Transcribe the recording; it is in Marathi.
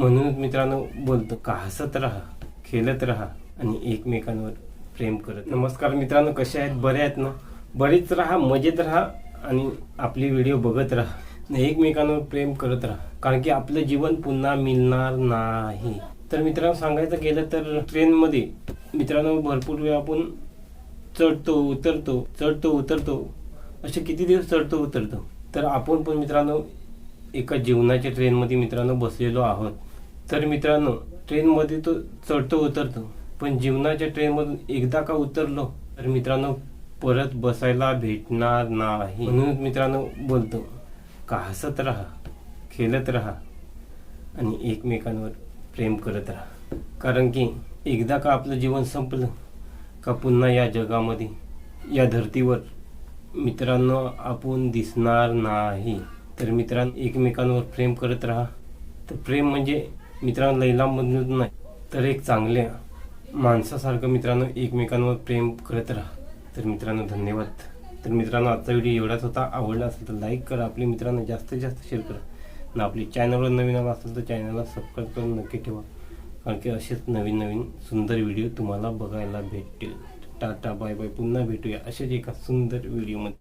म्हणूनच मित्रांनो बोलतो का हसत राहा खेळत राहा आणि एकमेकांवर प्रेम करत. नमस्कार मित्रांनो कसे आहेत? बरे आहेत ना? बरेच राहा मजेत राहा आणि आपली व्हिडिओ बघत राहा. एकमेकांवर प्रेम करत राहा. कारण की आपलं जीवन पुन्हा मिळणार नाही. तर मित्रांनो सांगायचं गेलं तर ट्रेनमध्ये मित्रांनो भरपूर वेळ आपण चढतो उतरतो चढतो उतरतो. असे किती दिवस चढतो उतरतो? तर आपण पण मित्रांनो एका जीवनाच्या ट्रेनमध्ये मित्रांनो बसलेलो आहोत. तर मित्रांनो ट्रेनमध्ये तो चढतो उतरतो. पण जीवनाच्या ट्रेनमधून एकदा का उतरलो तर मित्रांनो परत बसायला भेटणार नाही. म्हणून मित्रांनो बोलतो का हसत राहा खेळत राहा आणि एकमेकांवर प्रेम करत राहा. कारण की एकदा का आपलं जीवन संपलं का पुन्हा या जगामध्ये या धर्तीवर मित्रांनो आपण दिसणार नाही. तर मित्रांनो एकमेकांवर प्रेम करत राहा. तर प्रेम म्हणजे मित्रांनो लैलामधून नाही तर एक चांगल्या माणसासारखं मित्रांनो एकमेकांवर प्रेम करत राहा. तर मित्रांनो धन्यवाद. तर मित्रांनो आजचा व्हिडिओ एवढाच होता. आवडला असेल तर लाईक करा. आपल्या मित्रांनो जास्तीत जास्त शेअर करा. आणि आपली चॅनलवर नवीन आला असेल तर चॅनलला सबस्क्राईब करून नक्की ठेवा. कारण की असेच नवीन नवीन सुंदर व्हिडिओ तुम्हाला बघायला भेटतील. टाटा बाय बाय पुन्हा भेटूया असेच एका सुंदर व्हिडिओमध्ये